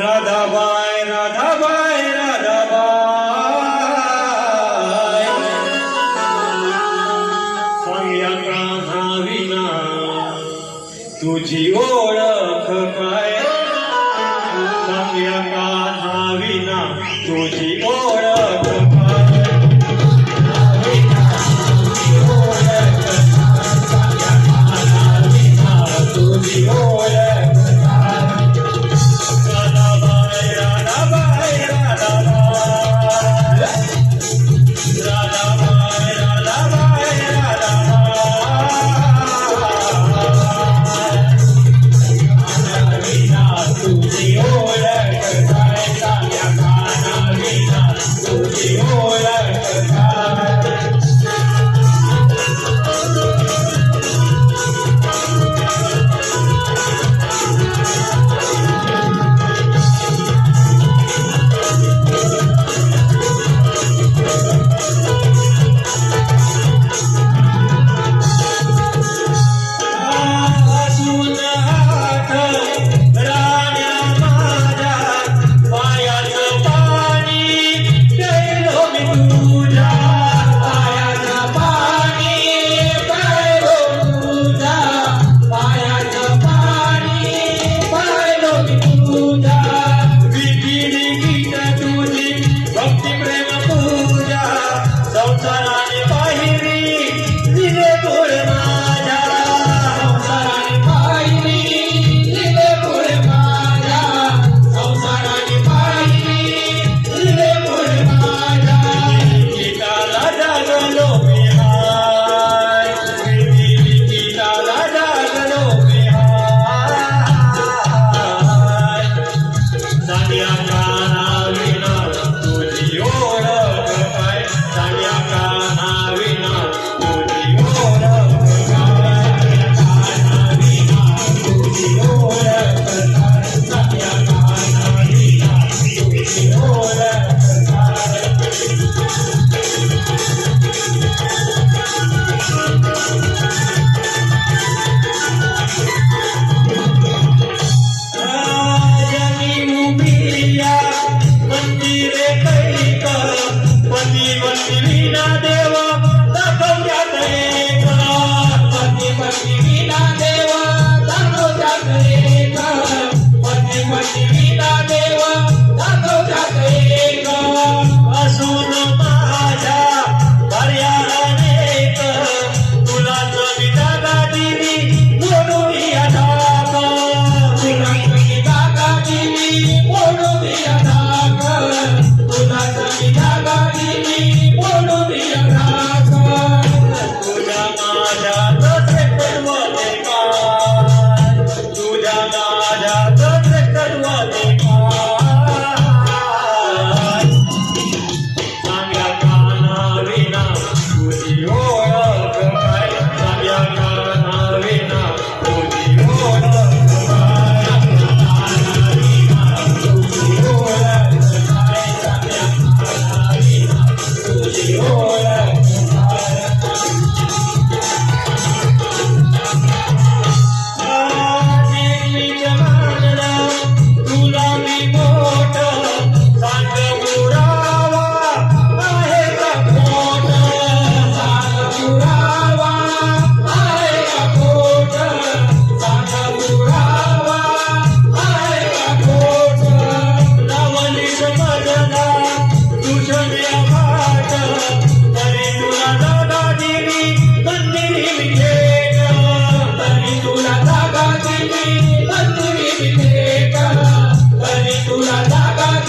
রাধাবাই রাধাবাই রাধাবাই। সংয়া কাঁধা বিনা তুঝি ওড়খ পায়। সংয়া কাঁধা বিনা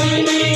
Thank.